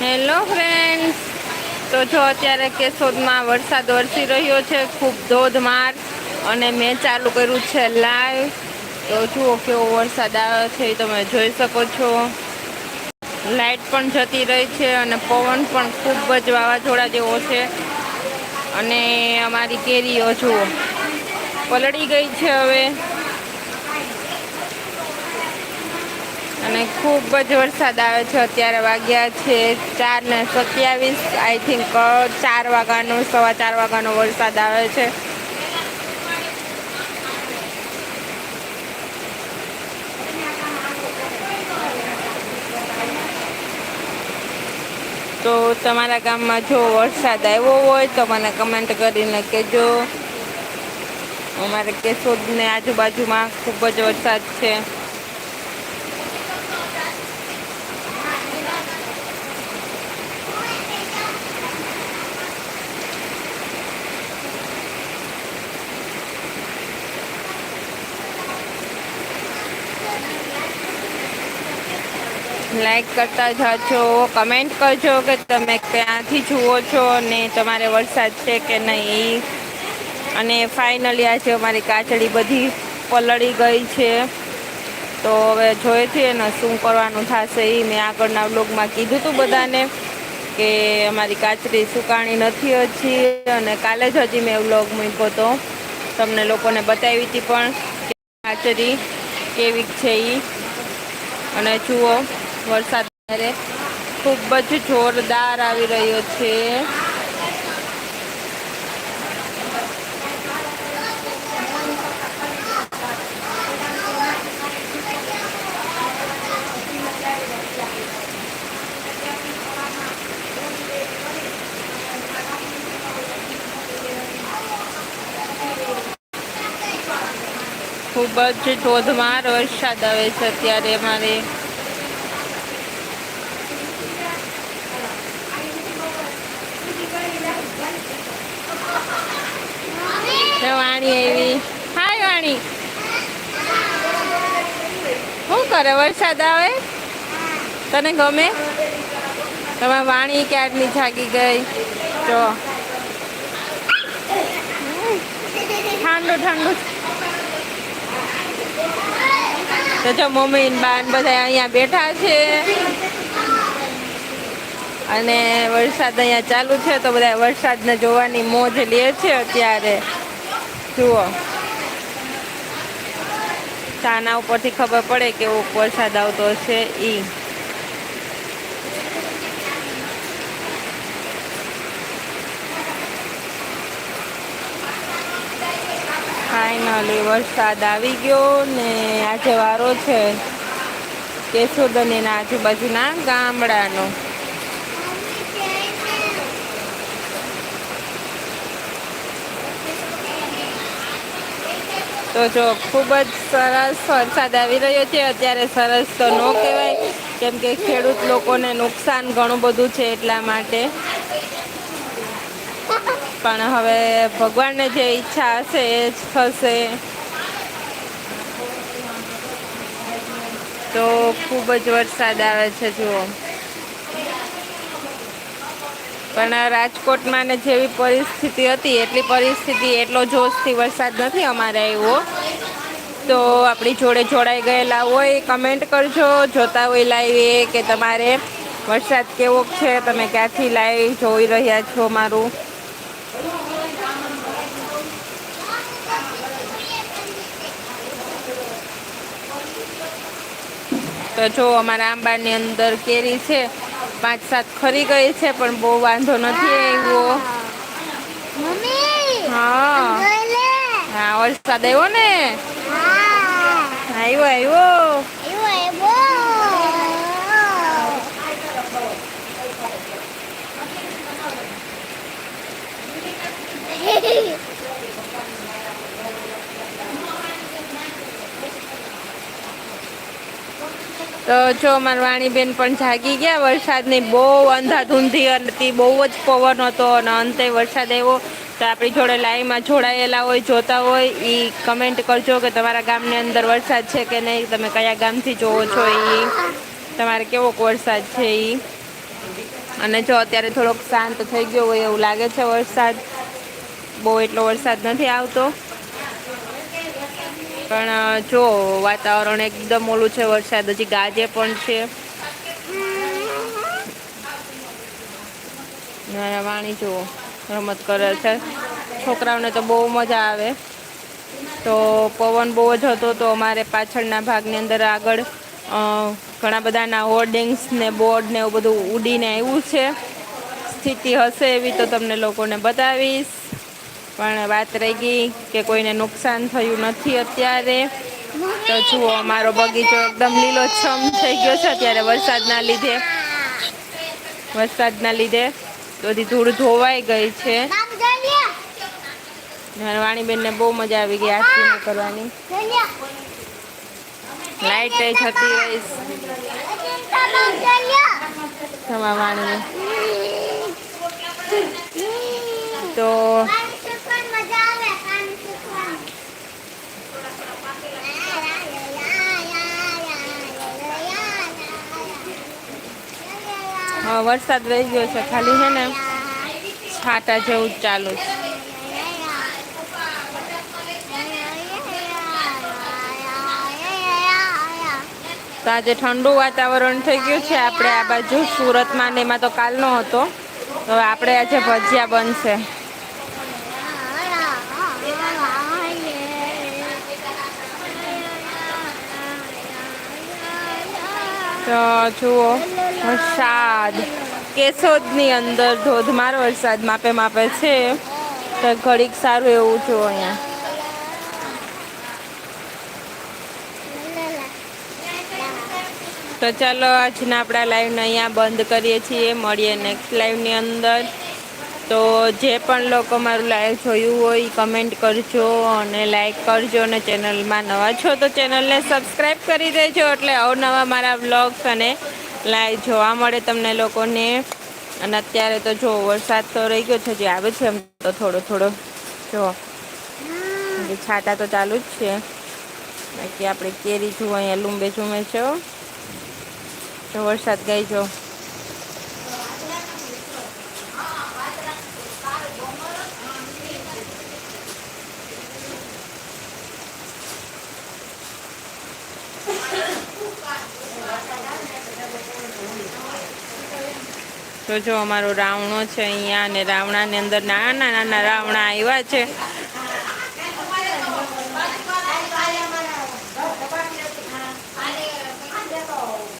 Hello friends. તો જો અત્યારે કેશોદમાં વરસાદ વરસી રહ્યો છે, ખૂબ ધોધમાર અને મેં ચાલુ કર્યું છે લાઈવ. તો જુઓ કેવો વરસાદ આવ્યો છે એ તમે જોઈ શકો છો. લાઇટ પણ જતી રહી છે અને પવન પણ ખૂબ જ વાવાઝોડા જેવો છે. અને અમારી કેરીઓ જુઓ. પલળી ગઈ છે હવે. અને ખૂબ જ વરસાદ આવે છે, અત્યારે વાગ્યા છે ચાર ને સત્યાવીસ. આઈ થિંક ચાર વાગ્યાનો, સવા ચાર વાગ્યાનો વરસાદ આવે છે. તો તમારા ગામમાં જો વરસાદ આવ્યો હોય તો મને કમેન્ટ કરીને કહેજો. અમારે કેશોદને આજુબાજુમાં ખૂબ જ વરસાદ છે. લાઈક કરતા જાજો, કમેન્ટ કરજો કે તમે ક્યાંથી જુઓ છો ને તમારે વરસાદ છે કે નહીં. અને ફાઇનલી આજે અમારી કાચડી બધી પલળી ગઈ છે. તો હવે જોઈએ છીએ ને શું કરવાનું થશે એ મેં આગળના વ્લોગમાં કીધું હતું બધાને કે અમારી કાચડી સુકાણી નથી હજી અને કાલે જ હજી મેં વ્લોગ મૂક્યો હતો તમને લોકોને બતાવી હતી પણ કાચડી કેવી છે એ અને જુઓ વરસાદ ખૂબ જ જોરદાર આવી રહ્યો છે. ખૂબ જ ધોધમાર વરસાદ આવે છે અત્યારે અમારે. વાણી એવી હાય વાણી. શું કરે? વરસાદ આવે? તને ગમે? તમારી વાણી ક્યારની જાગી ગઈ? તો ઠંડુ ઠંડુ. તો જો મમ્મી બાન બધા અહીંયા બેઠા છે. અને વરસાદ અહીંયા ચાલુ છે, તો બધા વરસાદને જોવાની મોજ લે છે અત્યારે. જુઓ. ચાના ઉપરથી ખબર પડે કેવો વરસાદ આવતો હશે ઈ. ફાઇનલી વરસાદ આવી ગયો ને આજે વારો છે. કેશોદનીના આજુબાજુના ગામડાનો. તો જો ખૂબ જ સરસ વરસાદ આવી રહ્યો છે. અત્યારે સરસ તો ન કહેવાય. કેમ કે ખેડૂત લોકોને નુકસાન ઘણું બધું છે એટલા માટે. પણ હવે ભગવાનને જે ઈચ્છા હશે એ જ થશે. તો ખૂબ જ વરસાદ આવે છે, જુઓ. પણ રાજકોટમાં ને જેવી પરિસ્થિતિ હતી, એટલી પરિસ્થિતિ, એટલો જોશથી વરસાદ નથી અમારે આવ્યો તો આપણી જોડે જોડાઈ ગયેલા હોય, કમેન્ટ કરજો. જોતા હોય લાઈવ કે તમારે વરસાદ કેવો છે, તમે ક્યાંથી લાઈવ જોઈ રહ્યા છો મારું. તો જો અમારા આંબાની અંદર કેરી છે પાંચ સાત ખરી ગઈ છે પણ બહુ વાંધો નથી આવ્યો. હા. હા વરસાદ આવ્યો ને? આવ્યો આવ્યો. તો જો અમારી વાણીબેન પણ જાગી ગયા. વરસાદની બહુ અંધાધૂંધી હતી. બહુ જ પવન હતો અને અંતે વરસાદ આવ્યો. તો આપણી જોડે લાઈવમાં જોડાયેલા હોય, જોતા હોય એ કમેન્ટ કરજો કે તમારા ગામની અંદર વરસાદ છે કે નહીં. તમે કયા ગામથી જોવો છો એ તમારે કેવો વરસાદ છે એ અને જો અત્યારે થોડોક શાંત થઈ ગયો હોય એવું લાગે છે વરસાદ. બહુ એટલો વરસાદ નથી આવતો. પણ જો, વાતાવરણ એકદમ ઓલું છે, વરસાદ. હજી ગાજે પણ છે. નાના વાણી જુઓ, રમત કરે છે. છોકરાઓને તો બહુ મજા આવે. તો પવન બહુ જ હતો, તો અમારે પાછળના ભાગની અંદર આગળ ઘણા બધાના હોર્ડિંગ્સ ને બોર્ડ ને એવું બધું ઉડીને આવ્યું છે. સ્થિતિ હશે એવી તો તમને લોકોને બતાવીશ. પણ વાત રહી ગઈ કે કોઈને નુકસાન થયું નથી અત્યારે. તો જુઓ અમારો બગીચો એકદમ લીલોછમ થઈ ગયો છે અત્યારે વરસાદના લીધે. વરસાદના લીધે બધી ધૂળ ધોવાઈ ગઈ છે. વાણીબેનને બહુ મજા આવી ગઈ આરતી કરવાની. લાઈટ જતી રહીશ તમારા વાણીને. તો વરસાદ રહી ગયો છે ખાલી છે ને છાટા જેવું જ ચાલુ છે. તો આજે ઠંડુ વાતાવરણ થઈ ગયું છે. આપણે આ બાજુ સુરતમાં ને એમાં તો કાલનો હતો તો આપણે આજે ભજીયા બનશે. જુઓ, વરસાદ. કેશોદની અંદર ધોધમાર વરસાદ માપે માપે છે. તો ઘડીક સારું એવું જુઓ અહીંયા. તો ચાલો, આજના આપણા લાઈવને અહીંયા બંધ કરીએ છીએ. મળીએ નેક્સ્ટ લાઈવની અંદર. તો જે પણ લોકો મારું લાઈવ જોયું હોય કમેન્ટ કરજો અને લાઈક કરજો અને ચેનલમાં નવા છો તો ચેનલને સબસ્ક્રાઈબ કરી દેજો એટલે અવનવા મારા વ્લોગ્સ અને લાઈવ જોવા મળે તમને લોકોને. અને અત્યારે તો જો વરસાદ તો રહી ગયો છે, જે આવે છે એમ તો થોડો થોડો. જો છાટા તો ચાલુ જ છે. બાકી આપણે કેરી જુઓ, અહીંયા લુંબે ઝૂમે છો જો વરસાદ ગઈ જો. તો જો અમારો રાવણો છે અહીંયા અને રાવણાની અંદર નાના નાના રાવણા આવ્યા છે.